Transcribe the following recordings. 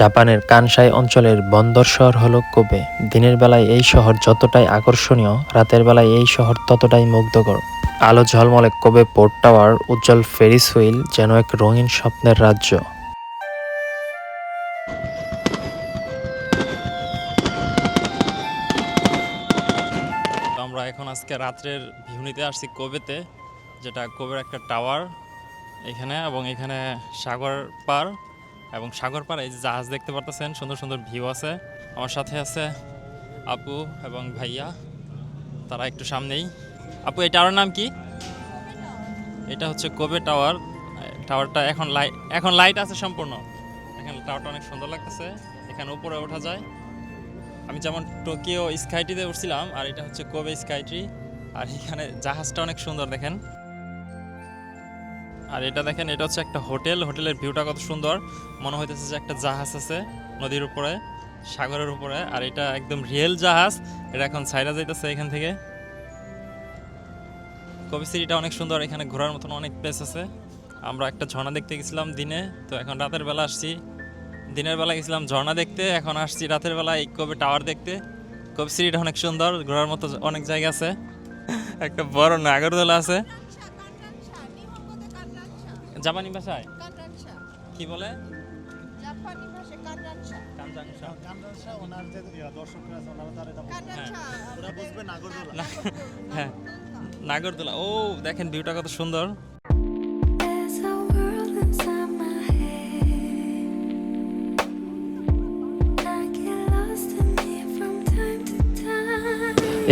জাপানের কানসাই অঞ্চলের বন্দর শহর হলো কোবে। দিনের বেলায় এই শহর যতটাই আকর্ষণীয়, রাতের বেলায় এই শহর ততটাই মুগ্ধকর। আলো ঝলমলে কোবে পোর্ট টাওয়ার, উজ্জ্বল ফেরিস হুইল যেন এক রঙিন স্বপ্নের রাজ্য। আমরা এখন আজকে রাত্রের ভিউ নিতে আসছি কোবেতে, যেটা কোবের একটা টাওয়ার এখানে এবং এখানে সাগর পার। এবং সাগর পার এই যে জাহাজ দেখতে পারতেছেন, সুন্দর সুন্দর ভিউ আছে। আমার সাথে আছে আপু এবং ভাইয়া। তারা একটু সামনেই। আপু, এই টাওয়ার নাম কি? এটা হচ্ছে কোবে টাওয়ার? টাওয়ারটা এখন লাইট এখন লাইট আছে সম্পূর্ণ। এখানে টাওয়ারটা অনেক সুন্দর লাগতেছে। এখানে উপরে ওঠা যায়। আমি যেমন টোকিও স্কাইট্রিতে উঠছিলাম, আর এটা হচ্ছে কোবে স্কাইট্রি আর এখানে জাহাজটা অনেক সুন্দর, দেখেন। আর এটা দেখেন, এটা হচ্ছে একটা হোটেল। হোটেলের ভিউটা কত সুন্দর। মনে হইতেছে যে একটা জাহাজ আছে নদীর উপরে, সাগরের উপরে, আর এটা একদম রিয়েল জাহাজ। এটা এখন সাইরা যাইতেছে এখান থেকে। কবি সিটিটা অনেক সুন্দর, এখানে ঘোরার মতন অনেক প্লেস আছে। আমরা একটা ঝর্ণা দেখতে গেছিলাম দিনে, তো এখন রাতের বেলা আসছি। দিনের বেলা গেছিলাম ঝর্ণা দেখতে, এখন আসছি রাতের বেলা এই কবে টাওয়ার দেখতে। কবে সিটিটা অনেক সুন্দর, ঘোরার মতো অনেক জায়গা আছে। একটা বড় নাগরদোলা আছে। জাপানি ভাষায়? কি বলে। হ্যাঁ নাগরদোলা। ও দেখেন ভিউটা কত সুন্দর।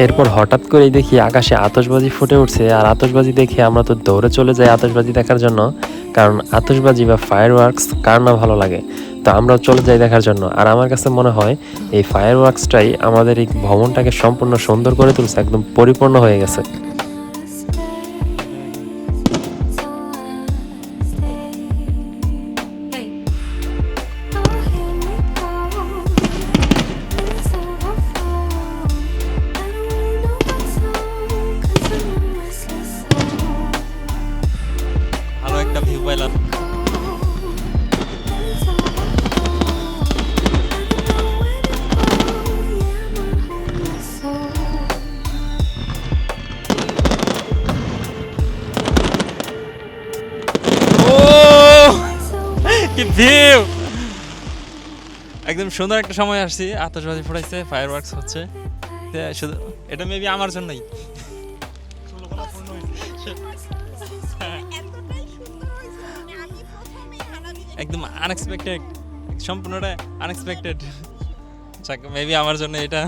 এরপর হঠাৎ করে দেখি আকাশে আতশবাজি ফুটে উঠছে আর আতশবাজি দেখে আমরা তো দৌড়ে চলে যাই আতশবাজি দেখার জন্য, কারণ আতশবাজি বা ফায়ার ওয়ার্কস কার না ভালো লাগে। তো আমরা চলে যাই দেখার জন্য। আর আমার কাছে মনে হয় এই ফায়ার ওয়ার্কসটাই আমাদের এই ভবনটাকে সম্পূর্ণ সুন্দর করে তুলছে, একদম পরিপূর্ণ হয়ে গেছে। So কি ভিউ! একদম সুন্দর একটা সময় আসছি আতশবাজি ফুটাইছে ফায়ার ওয়ার্কস হচ্ছে শুধু এটা মেবি আমার জন্যই। একদম আনএক্সপেক্টেড সম্পূর্ণটা আনএক্সপেক্টেড মেবি আমার জন্য এটা।